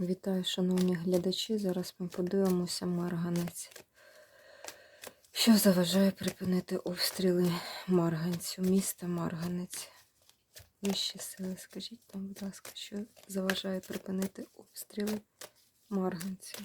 Вітаю, шановні глядачі. Зараз ми подивимося марганець. Що заважає припинити обстріли Марганцю, міста Марганець? Вищі сили, скажіть там, будь ласка, що заважає припинити обстріли Марганцю?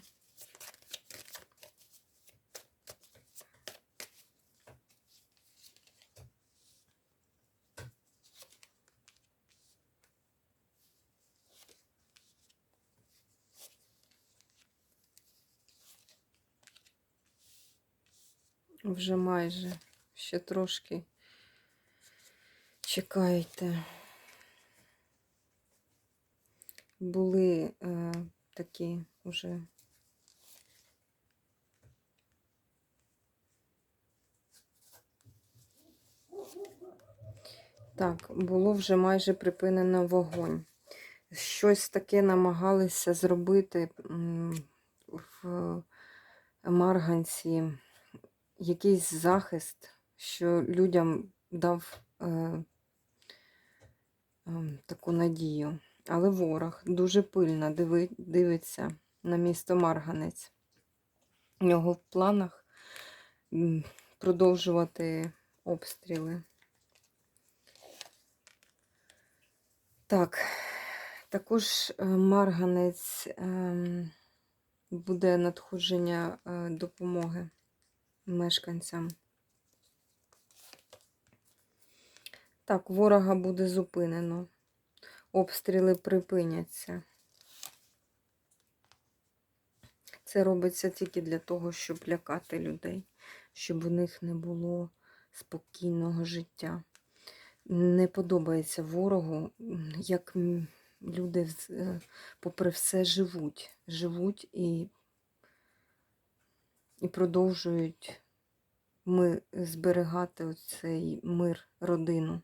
Вже майже ще трошки чекайте. Були е, такі уже так, було вже майже припинено вогонь. Щось таке намагалися зробити в Марганці якийсь захист, що людям дав е, е, таку надію. Але ворог дуже пильно диви, дивиться на місто Марганець. У нього в планах продовжувати обстріли. Так, також е, Марганець е, буде надходження е, допомоги мешканцям. Так, ворога буде зупинено. Обстріли припиняться. Це робиться тільки для того, щоб лякати людей, щоб у них не було спокійного життя. Не подобається ворогу, як люди, е, попри все, живуть. Живуть і і продовжують ми зберігати оцей мир, родину.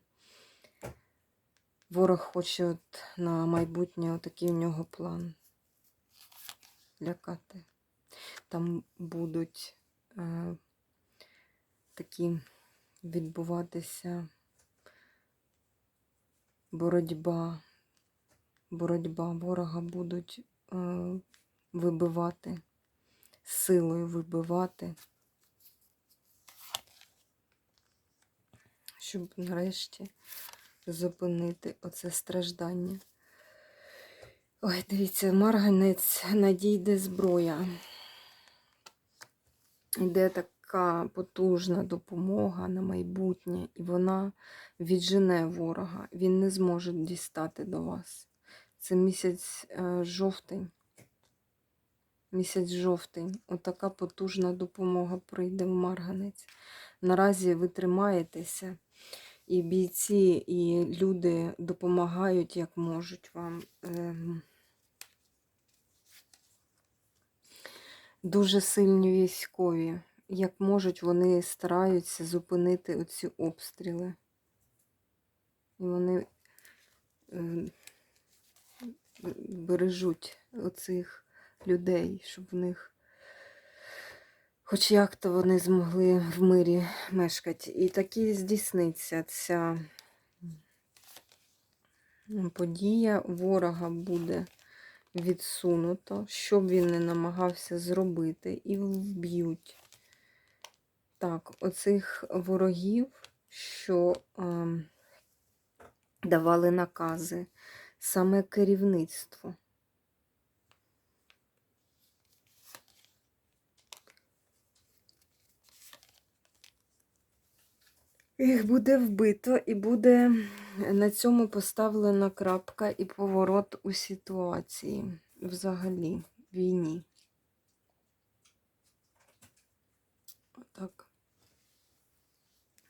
Ворог хоче от на майбутнє отакий у нього план лякати. Там будуть е, такі відбуватися боротьба, боротьба ворога будуть е, вибивати силою вибивати, щоб нарешті зупинити оце страждання. Ой, дивіться, марганець надійде зброя. Йде така потужна допомога на майбутнє, і вона віджене ворога. Він не зможе дістати до вас. Це місяць е, жовтень. Місяць жовтень. Отака потужна допомога прийде в Марганець. Наразі ви тримаєтеся, і бійці, і люди допомагають, як можуть вам. Ем, Дуже сильні військові. Як можуть, вони стараються зупинити оці обстріли. І вони е, бережуть оцих людей, щоб в них хоч як-то вони змогли в мирі мешкати. І таки здійсниться ця подія, ворога буде відсунуто, що б він не намагався зробити, і вб'ють. Так, оцих ворогів, що е, давали накази, саме керівництво. Їх буде вбито і буде на цьому поставлена крапка і поворот у ситуації взагалі війні. Отак.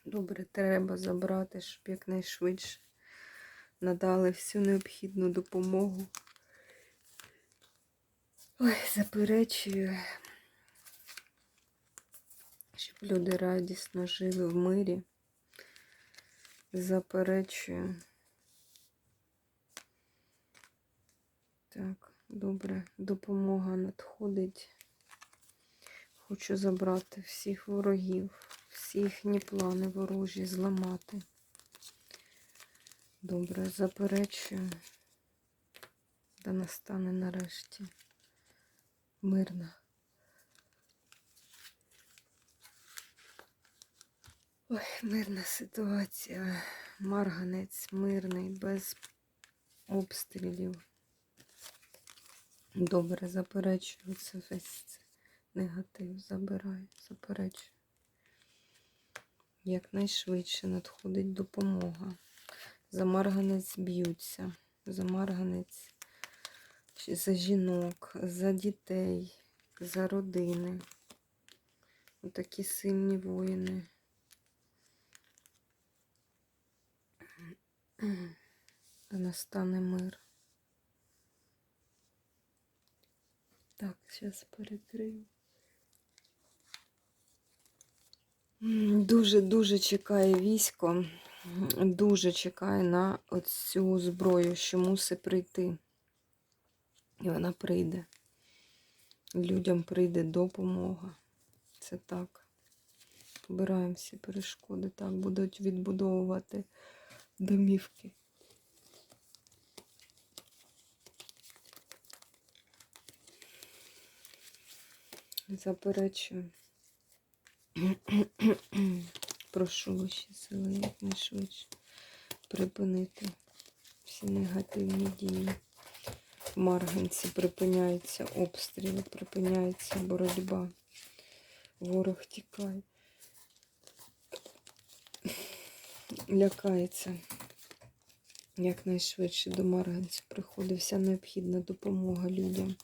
Добре, треба забрати, щоб якнайшвидше надали всю необхідну допомогу. Ой, заперечую, щоб люди радісно жили в мирі. Заперечую. Так, добре, допомога надходить. Хочу забрати всіх ворогів, всі їхні плани ворожі зламати. Добре, заперечую. та настане нарешті мирна. Ой, мирна ситуація. Марганець мирний, без обстрілів. Добре, заперечую це весь це негатив. Забираю, заперечую. Якнайшвидше надходить допомога. За марганець б'ються, за марганець, за жінок, за дітей, за родини. Отакі сильні воїни. Та настане мир. Так, зараз перекрию. Дуже-дуже чекає військо, дуже чекає на оцю зброю, що мусить прийти. І вона прийде. Людям прийде допомога. Це так. Побираємо всі перешкоди. Так, будуть відбудовувати домівки. Заперечую. Прошу ваші сили якнайшвидше припинити всі негативні дії. В Марганці припиняються обстріли, припиняється боротьба. Ворог тікає. Лякається. Якнайшвидше до Марганця приходить вся необхідна допомога людям.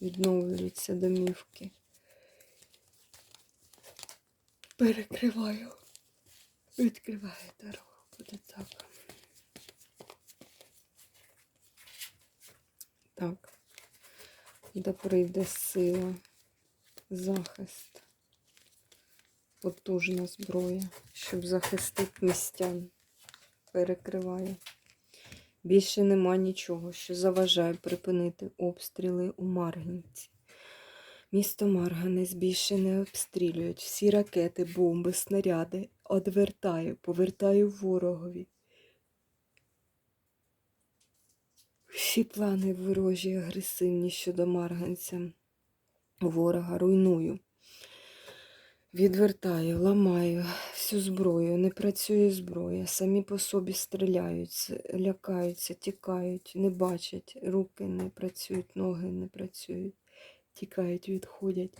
Відновлюються домівки. Перекриваю. Відкриваю дорогу. Буде так. Так. Да прийде сила, захист, потужна зброя, щоб захистити містян. Перекриваю. Більше нема нічого, що заважає припинити обстріли у Марганці. Місто Марганець більше не обстрілюють. Всі ракети, бомби, снаряди одвертаю, повертаю ворогові. Всі плани ворожі, агресивні щодо Марганця. Ворога руйную. Відвертаю, ламаю всю зброю, не працює зброя, самі по собі стріляють, лякаються, тікають, не бачать, руки не працюють, ноги не працюють, тікають, відходять.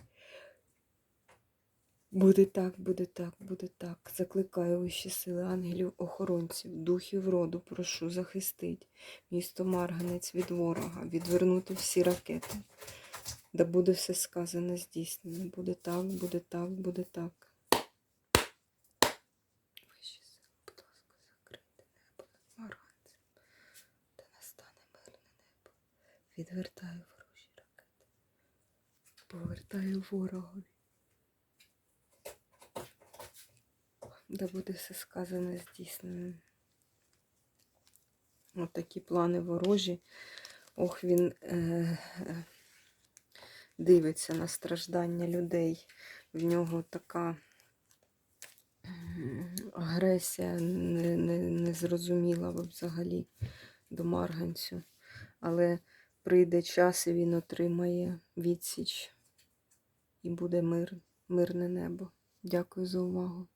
Буде так, буде так, буде так. Закликаю вищі сили ангелів, охоронців, духів роду, прошу захистить місто Марганець від ворога, відвернути всі ракети. Да буде все сказане, здійснено. Буде так, буде так, буде так. Відвертаю ворожі ракети. Повертаю ворогові. Да буде все сказане, здійснено. Такі плани ворожі. Ох, він е, е, дивиться на страждання людей. В нього така агресія не, не, незрозуміла взагалі до Марганцю. Але прийде час і він отримає відсіч. І буде мир, мирне небо. Дякую за увагу.